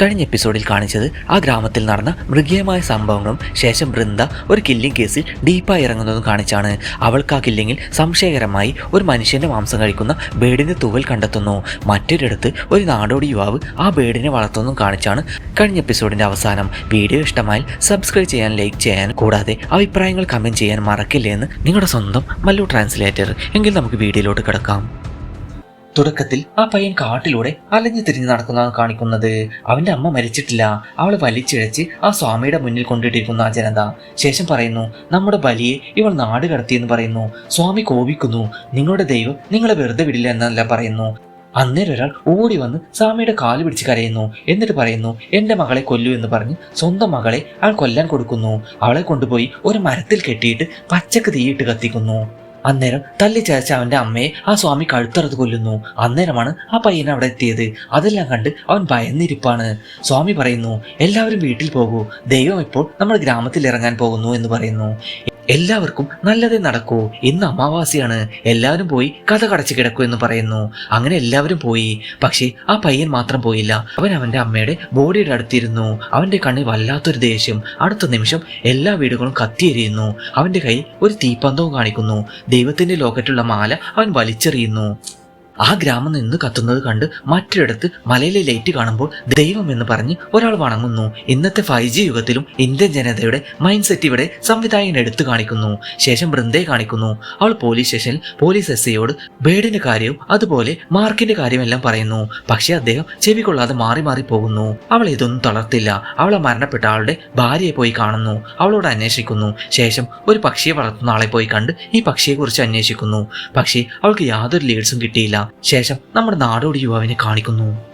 കഴിഞ്ഞ എപ്പിസോഡിൽ കാണിച്ചത് ആ ഗ്രാമത്തിൽ നടന്ന മൃഗീയമായ സംഭവങ്ങളും ശേഷം ബൃന്ദ ഒരു കില്ലിംഗ് കേസിൽ ഡീപ്പായി ഇറങ്ങുന്നതും കാണിച്ചാണ്. അവൾക്ക് ആ കില്ലിങ്ങിൽ സംശയകരമായി ഒരു മനുഷ്യന്റെ മാംസം കഴിക്കുന്ന ബേഡിന്റെ തൂവൽ കണ്ടെത്തുന്നു. മറ്റൊരിടത്ത് ഒരു നാടോടി യുവാവ് ആ ബേഡിനെ വളർത്തുന്നതും കാണിച്ചാണ് കഴിഞ്ഞ എപ്പിസോഡിന്റെ അവസാനം. വീഡിയോ ഇഷ്ടമായാൽ സബ്സ്ക്രൈബ് ചെയ്യാൻ ലൈക്ക് ചെയ്യാൻ കൂടാതെ അഭിപ്രായങ്ങൾ കമന്റ് ചെയ്യാൻ മറക്കില്ലേ എന്ന് നിങ്ങളുടെ സ്വന്തം മല്ലു ട്രാൻസ്ലേറ്റർ എങ്കിൽ നമുക്ക് വീഡിയോയിലോട്ട് കിടക്കാം. തുടക്കത്തിൽ ആ പയ്യൻ കാട്ടിലൂടെ അലഞ്ഞു തിരിഞ്ഞ് നടക്കുന്നതാണ് കാണിക്കുന്നത്. അവന്റെ അമ്മ മരിച്ചിട്ടില്ല. അവൾ വലിച്ചിഴച്ച് ആ സ്വാമിയുടെ മുന്നിൽ കൊണ്ടിട്ടിരിക്കുന്ന ആ ജനത. ശേഷം പറയുന്നു നമ്മുടെ ബലിയെ ഇവൾ നാട് കടത്തിയെന്ന് പറയുന്നു. സ്വാമി കോപിക്കുന്നു. നിങ്ങളുടെ ദൈവം നിങ്ങളെ വെറുതെ വിടില്ല എന്നല്ല പറയുന്നു. അന്നേരം ഒരാൾ ഓടി വന്ന് സ്വാമിയുടെ കാൽ പിടിച്ച് കരയുന്നു. എന്നിട്ട് പറയുന്നു എന്റെ മകളെ കൊല്ലു എന്ന് പറഞ്ഞ് സ്വന്തം മകളെ അവൾ കൊല്ലാൻ കൊടുക്കുന്നു. അവളെ കൊണ്ടുപോയി ഒരു മരത്തിൽ കെട്ടിയിട്ട് പച്ചക്ക് തീയിട്ട് കത്തിക്കുന്നു. അന്നേരം തല്ലി ചതച്ച അവന്റെ അമ്മയെ ആ സ്വാമി കഴുത്തറത് കൊല്ലുന്നു. അന്നേരമാണ് ആ പയ്യൻ അവിടെ എത്തിയത്. അതെല്ലാം കണ്ട് അവൻ ഭയന്നിരിപ്പാണ്. സ്വാമി പറയുന്നു എല്ലാവരും വീട്ടിൽ പോകൂ. ദൈവം ഇപ്പോൾ നമ്മുടെ ഗ്രാമത്തിൽ ഇറങ്ങാൻ പോകുന്നു എന്ന് പറയുന്നു. എല്ലാവർക്കും നല്ലതേ നടക്കൂ. ഇന്ന് അമാവാസിയാണ്. എല്ലാവരും പോയി കഥ കടച്ചു കിടക്കൂ എന്ന് പറയുന്നു. അങ്ങനെ എല്ലാവരും പോയി. പക്ഷേ ആ പയ്യൻ മാത്രം പോയില്ല. അവൻ അവന്റെ അമ്മയുടെ ബോഡിയുടെ അടുത്തിരുന്നു. അവന്റെ കണ്ണിൽ വല്ലാത്തൊരു ദേഷ്യം. അടുത്ത നിമിഷം എല്ലാ വീടുകളും കത്തിയെരിയുന്നു. അവന്റെ കൈ ഒരു തീപ്പന്തവും കാണിക്കുന്നു. ദൈവത്തിന്റെ ലോക്കറ്റുള്ള മാല അവൻ വലിച്ചെറിയുന്നു. ആ ഗ്രാമം നിന്ന് കത്തുന്നത് കണ്ട് മറ്റൊരിടത്ത് മലയിലെ ലൈറ്റ് കാണുമ്പോൾ ദൈവം എന്ന് പറഞ്ഞ് ഒരാൾ വണങ്ങുന്നു. ഇന്നത്തെ ഫൈവ് ജി യുഗത്തിലും ഇന്ത്യൻ ജനതയുടെ മൈൻഡ് സെറ്റ് ഇവിടെ സംവിധായകൻ എടുത്തു കാണിക്കുന്നു. ശേഷം വൃന്ദയെ കാണിക്കുന്നു. അവൾ പോലീസ് സ്റ്റേഷനിൽ പോലീസ് എസ് ഐയോട് ബേഡിന്റെ കാര്യവും അതുപോലെ മാർക്കിന്റെ കാര്യമെല്ലാം പറയുന്നു. പക്ഷേ അദ്ദേഹം ചെവി കൊള്ളാതെ മാറി മാറി പോകുന്നു. അവൾ ഇതൊന്നും തളർത്തില്ല. അവളെ മരണപ്പെട്ട ആളുടെ ഭാര്യയെ പോയി കാണുന്നു. അവളോട് അന്വേഷിക്കുന്നു. ശേഷം ഒരു പക്ഷിയെ വളർത്തുന്ന ആളെ പോയി കണ്ട് ഈ പക്ഷിയെക്കുറിച്ച് അന്വേഷിക്കുന്നു. പക്ഷേ അവൾക്ക് യാതൊരു ലീഡ്സും കിട്ടിയില്ല. ശേഷം നമ്മുടെ നാടോടി യുവാവിനെ കാണിക്കുന്നു.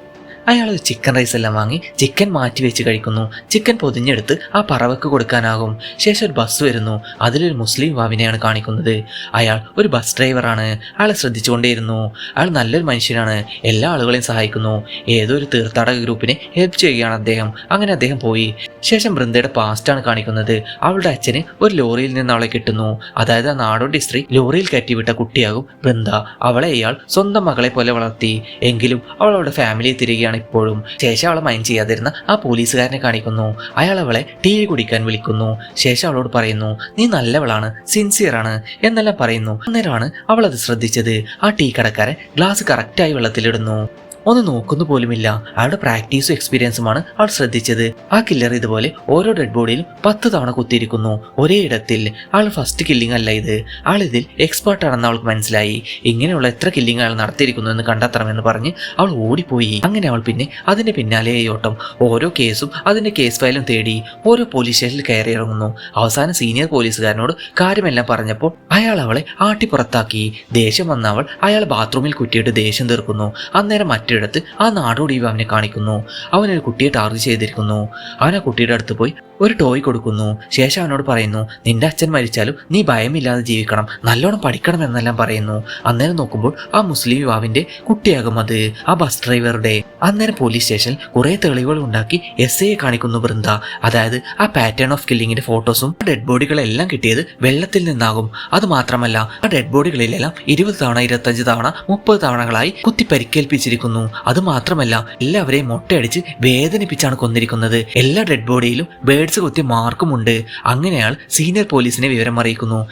അയാൾ ചിക്കൻ റൈസ് എല്ലാം വാങ്ങി ചിക്കൻ മാറ്റി വെച്ച് കഴിക്കുന്നു. ചിക്കൻ പൊതിഞ്ഞെടുത്ത് ആ പറവക്ക് കൊടുക്കാനാകും. ശേഷം ഒരു ബസ് വരുന്നു. അതിലൊരു മുസ്ലിം യുവാവിനെയാണ് കാണിക്കുന്നത്. അയാൾ ഒരു ബസ് ഡ്രൈവറാണ് അയാളെ ശ്രദ്ധിച്ചുകൊണ്ടേയിരുന്നു. അയാൾ നല്ലൊരു മനുഷ്യനാണ്. എല്ലാ ആളുകളെയും സഹായിക്കുന്നു. ഏതോ ഒരു തീർത്ഥാടക ഗ്രൂപ്പിനെ ഹെൽപ്പ് ചെയ്യുകയാണ് അദ്ദേഹം. അങ്ങനെ അദ്ദേഹം പോയി. ശേഷം വൃന്ദയുടെ പാസ്റ്റാണ് കാണിക്കുന്നത്. അവളുടെ അച്ഛന് ഒരു ലോറിയിൽ നിന്ന് അവളെ കിട്ടുന്നു. അതായത് ആ നാടോടി സ്ത്രീ ലോറിയിൽ കയറ്റിവിട്ട കുട്ടിയാകും വൃന്ദ. അവളെ ഇയാൾ സ്വന്തം മകളെ പോലെ വളർത്തി. എങ്കിലും അവൾ അവളുടെ ഫാമിലിയെ തിരികെയാണ് ഇപ്പോഴും. ശേഷം അവളെ മൈൻഡ് ചെയ്യാതിരുന്ന ആ പോലീസുകാരനെ കാണിക്കുന്നു. അയാൾ അവളെ ടീ കുടിക്കാൻ വിളിക്കുന്നു. ശേഷം അവളോട് പറയുന്നു നീ നല്ലവളാണ് സിൻസിയർ ആണ് എന്നെല്ലാം പറയുന്നു. അന്നേരമാണ് അവൾ അത് ശ്രദ്ധിച്ചത്. ആ ടീ കടക്കാരൻ ഗ്ലാസ് കറക്റ്റായി വെള്ളത്തിലിടുന്നു. ഒന്ന് നോക്കുന്നു പോലുമില്ല. അയാളുടെ പ്രാക്ടീസും എക്സ്പീരിയൻസുമാണ് അയാൾ ശ്രദ്ധിച്ചത്. ആ കില്ലർ ഇതുപോലെ ഓരോ ഡെഡ് ബോഡിയിലും പത്ത് തവണ കുത്തിയിരിക്കുന്നു. ഒരേ ഇടത്തിൽ അയാൾ ഫസ്റ്റ് കില്ലിംഗ് അല്ല ഇത്. ആൾ ഇതിൽ എക്സ്പേർട്ട് ആണെന്ന് അവൾക്ക് മനസ്സിലായി. ഇങ്ങനെയുള്ള എത്ര കില്ലിംഗ് അയാൾ നടത്തിയിരിക്കുന്നു എന്ന് കണ്ടെത്തണമെന്ന് പറഞ്ഞ് അവൾ ഓടിപ്പോയി. അങ്ങനെ അവൾ പിന്നെ അതിന്റെ പിന്നാലെ ഓട്ടം. ഓരോ കേസും അതിന്റെ കേസ് ഫയലും തേടി ഓരോ പോലീസ് സ്റ്റേഷനിൽ കയറി ഇറങ്ങുന്നു. അവസാനം സീനിയർ പോലീസുകാരനോട് കാര്യമെല്ലാം പറഞ്ഞപ്പോൾ അയാൾ അവളെ ആട്ടിപ്പുറത്താക്കി. ദേഷ്യം വന്ന അവൾ അയാൾ ബാത്റൂമിൽ കുറ്റിയിട്ട് ദേഷ്യം തീർക്കുന്നു. അന്നേരം മറ്റൊരിടത്ത് ആ നാടോടി അവനെ കാണിക്കുന്നു. അവൻ ഒരു കുട്ടിയെ ടാർഗറ്റ് ചെയ്തിരിക്കുന്നു. അവൻ ആ കുട്ടിയുടെ അടുത്ത് പോയി ഒരു ടോയ് കൊടുക്കുന്നു. ശേഷം അവനോട് പറയുന്നു നിന്റെ അച്ഛൻ മരിച്ചാലും നീ ഭയമില്ലാതെ ജീവിക്കണം. നല്ലോണം പഠിക്കണം എന്നെല്ലാം പറയുന്നു. അന്നേരം നോക്കുമ്പോൾ ആ മുസ്ലിം യുവാവിന്റെ കുട്ടിയാകും അത് ആ ബസ് ഡ്രൈവറുടെ അന്നേരം പോലീസ് സ്റ്റേഷനിൽ കുറെ തെളിവുകൾ ഉണ്ടാക്കി എസ് ഐയെ കാണിക്കുന്നു വൃന്ദ. അതായത് ആ പാറ്റേൺ ഓഫ് കില്ലിങ്ങിന്റെ ഫോട്ടോസും ഡെഡ് ബോഡികളെല്ലാം കിട്ടിയത് വെള്ളത്തിൽ നിന്നാകും. അത് മാത്രമല്ല ആ ഡെഡ് ബോഡികളിലെല്ലാം ഇരുപത് തവണ ഇരുപത്തഞ്ച് തവണ മുപ്പത് തവണകളായി കുത്തി പരിക്കേൽപ്പിച്ചിരിക്കുന്നു അത് മാത്രമല്ല എല്ലാവരെയും മൊട്ടയടിച്ച് വേദനിപ്പിച്ചാണ് കൊന്നിരിക്കുന്നത്. എല്ലാ ഡെഡ് ബോഡിയിലും ബേഡ്സ് കുത്തിയ മാർക്കുമുണ്ട് അങ്ങനെ അയാൾ സീനിയർ പോലീസിനെ വിവരം അറിയിക്കുന്നു.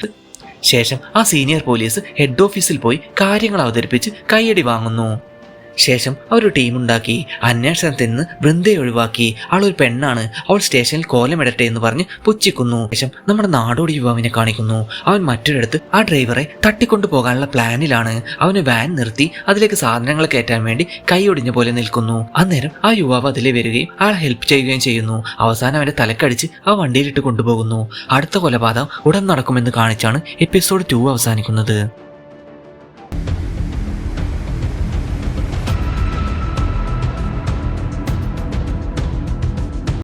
ശേഷം ആ സീനിയർ പോലീസ് ഹെഡ് ഓഫീസിൽ പോയി കാര്യങ്ങൾ അവതരിപ്പിച്ച് കൈയടി വാങ്ങുന്നു. ശേഷം അവർ ടീം ഉണ്ടാക്കി അന്വേഷണത്തിൽ നിന്ന് വൃന്ദയെ ഒഴിവാക്കി. അവളൊരു പെണ്ണാണ്. അവൾ സ്റ്റേഷനിൽ കോലമിടട്ടെ എന്ന് പറഞ്ഞ് പുച്ഛിക്കുന്നു. ശേഷം നമ്മുടെ നാടോടി യുവാവിനെ കാണിക്കുന്നു. അവൻ മറ്റൊരിടത്ത് ആ ഡ്രൈവറെ തട്ടിക്കൊണ്ടു പോകാനുള്ള പ്ലാനിലാണ്. അവന് വാൻ നിർത്തി അതിലേക്ക് സാധനങ്ങൾ കയറ്റാൻ വേണ്ടി കൈയൊടിഞ്ഞ പോലെ നിൽക്കുന്നു. അന്നേരം ആ യുവാവ് അതിലെ വരികയും ആളെ ഹെൽപ്പ് ചെയ്യുകയും ചെയ്യുന്നു. അവസാനം അവന്റെ തലക്കടിച്ച് ആ വണ്ടിയിലിട്ട് കൊണ്ടുപോകുന്നു. അടുത്ത കൊലപാതകം ഉടൻ നടക്കുമെന്ന് കാണിച്ചാണ് എപ്പിസോഡ് ടു അവസാനിക്കുന്നത്.